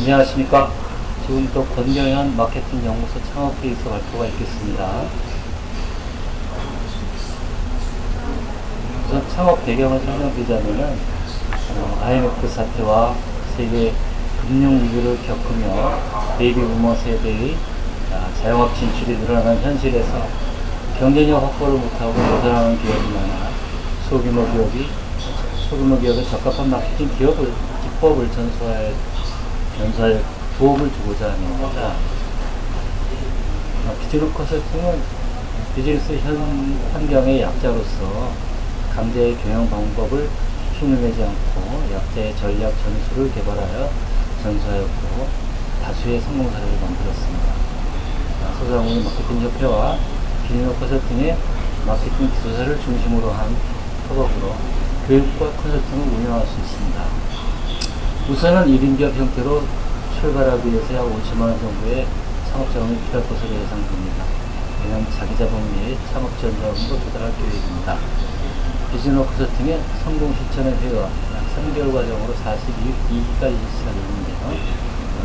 안녕하십니까. 지금부터 권경현 마케팅 연구소 창업 계획서 발표가 있겠습니다. 우선 창업 배경을 설명드리자면은 어, IMF 사태와 세계 금융 위기를 겪으며 베이비 부머 세대의 아, 자영업 진출이 늘어나는 현실에서 경쟁력 확보를 못하고 여전하는 기업이 많아 소규모 기업이 소규모 기업에 적합한 마케팅 기업을 기법을 전수할 전수할 도움을 주고자 합니다. 어, 비즈니스 컨설팅은 비즈니스 현 환경의 약자로서 강제의 경영 방법을 흉내내지 않고 약자의 전략 전술을 개발하여 전수하였고 다수의 성공 사례를 만들었습니다. 아, 소상공인 마케팅 협회와 비즈니스 컨설팅의 마케팅 기술사를 중심으로 한 협업으로 교육과 컨설팅을 운영할 수 있습니다. 우선은 1인 기업 형태로 출발하기 위해서 약 5천만 원 정도의 창업 자금이 필요할 것으로 예상됩니다. 왜냐하면 자기 자본 및 창업 지원 자금도 조달할 계획입니다. 비즈니스 컨설팅의 성공 실천의 회의와 약 3개월 과정으로 42기까지 실시가 되는데요.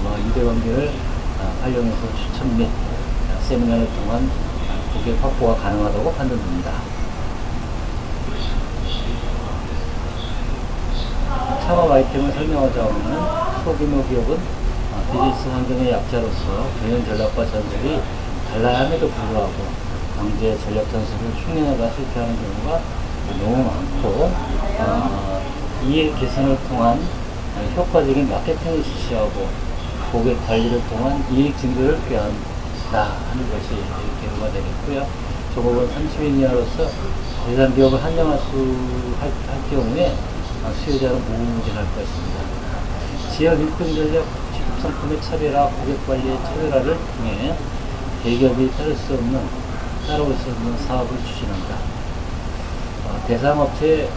아마 200원 개를 아, 활용해서 추천 및 세미나를 통한 고객 확보가 가능하다고 판단됩니다. 창업 아이템을 설명하자면 소규모 기업은 아, 비즈니스 환경의 약자로서 경영 전략과 전술이 달라야 함에도 불구하고 강제 전략 전술을 흉내내다 실패하는 경우가 너무 많고 아, 이해 개선을 통한 효과적인 마케팅을 실시하고 고객 관리를 통한 이익 증대를 꾀한다 하는 것이 결과가 되겠고요. 조업은 30인 이하로서 대상 기업을 한정할 수 할, 할 경우에 아, 수요자는 무궁무진할 것입니다. 지역 일등 전략 취급 상품의 차별화, 고객 관리의 차별화를 통해 대기업이 따를 수 없는 따라올 수 없는 사업을 추진한다. 어, 대상 업체의 에,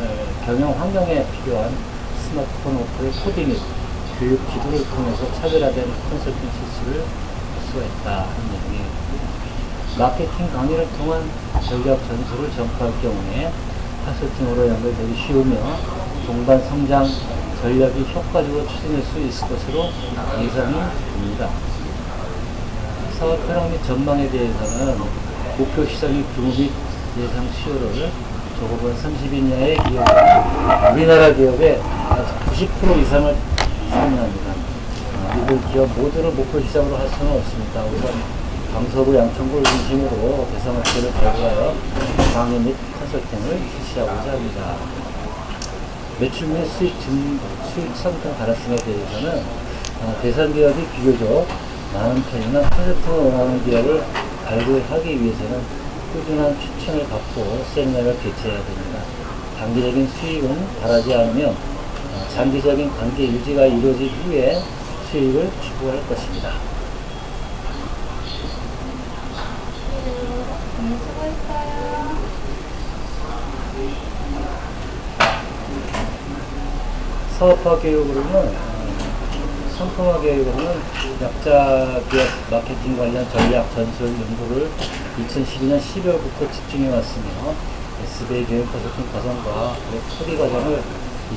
경영 환경에 필요한 스마트폰 어플의 코디 및 교육 기도를 통해서 차별화된 컨설팅 실시를 할 수가 있다 하는 내용이에요. 마케팅 강의를 통한 전략 전술을 전파할 경우에 컨설팅으로 연결되기 쉬우며 동반 성장 전략이 효과적으로 추진할 수 있을 것으로 예상이 됩니다. 사업 현황 및 전망에 대해서는 목표 시장의 규모 및 예상 수요를 조급은 30인 이하의 기업, 우리나라 기업의 90% 이상을 상회합니다. 어, 이들 기업 모두를 목표 시장으로 할 수는 없습니다. 우선 강서구 양천구를 중심으로 대상업체를 발굴하여 강의 및 컨설팅을 실시하고자 합니다. 매출 및 수익 증, 수익 상승 가능성에 대해서는 어, 대상 기업이 비교적 많은 편이나 컨설팅을 원하는 기업을 발굴하기 위해서는 꾸준한 추천을 받고 세미나를 개최해야 됩니다. 단기적인 수익은 바라지 않으며 어, 장기적인 관계 유지가 이루어진 후에 수익을 추구할 것입니다. 네, 수고했어요. 사업화 교육으로는 어, 상품화 교육으로는 약자 기업 마케팅 관련 전략 전술 연구를 2012년 12월부터 집중해 왔으며 SBA 교육 컨설팅 과정과 코디 과정을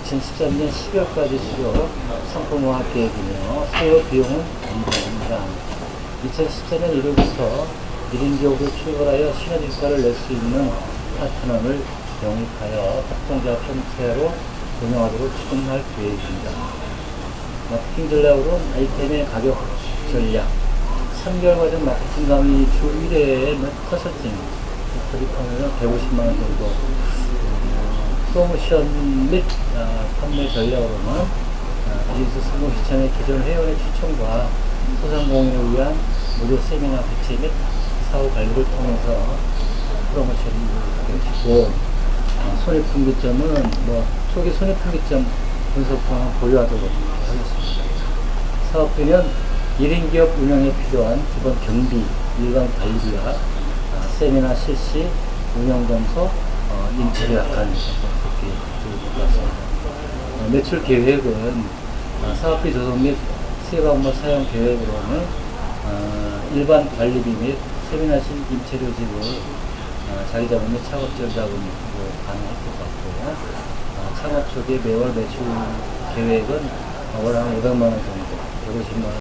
2013년 12월까지 수료 상품화 계획이며 수요 비용은 검토합니다. 2014년 1월부터 1인 기업으로 출발하여 시너지 효과를 낼 수 있는 파트너를 영입하여 협동조합 형태로 운영하도록 추진할 계획입니다. 마케팅 전략으로는 아이템의 가격 전략, 3개월 과정 마케팅 강의 주 1회의 컨설팅, 클릭하면 150만원 정도, 어, 프로모션 및 아, 판매 전략으로는 아, 비즈니스 성공 시청의 기존 회원의 추천과 소상공인을 위한 무료 세미나 배치 및 사후 관리를 통해서 프로모션이 이루어지고 어, 손해분기점은 뭐 초기 손해분기점 분석과 보유하도록 하겠습니다. 사업비는 1인 기업 운영에 필요한 기본 경비, 일반 관리비와 아, 세미나 실시, 운영 점수, 어, 인체를 약한 좋을 것 같습니다. 어, 매출 계획은 어, 사업비 조성 및 세방법 사용 계획으로는 어, 일반 관리비 및 세미나 실 임체료 지불 어, 자기 자본 및 창업 지원 자금이 뭐 가능할 것 같고요. 어, 창업 초기 매월 매출 계획은 어, 월한 500만 원 정도 150만 원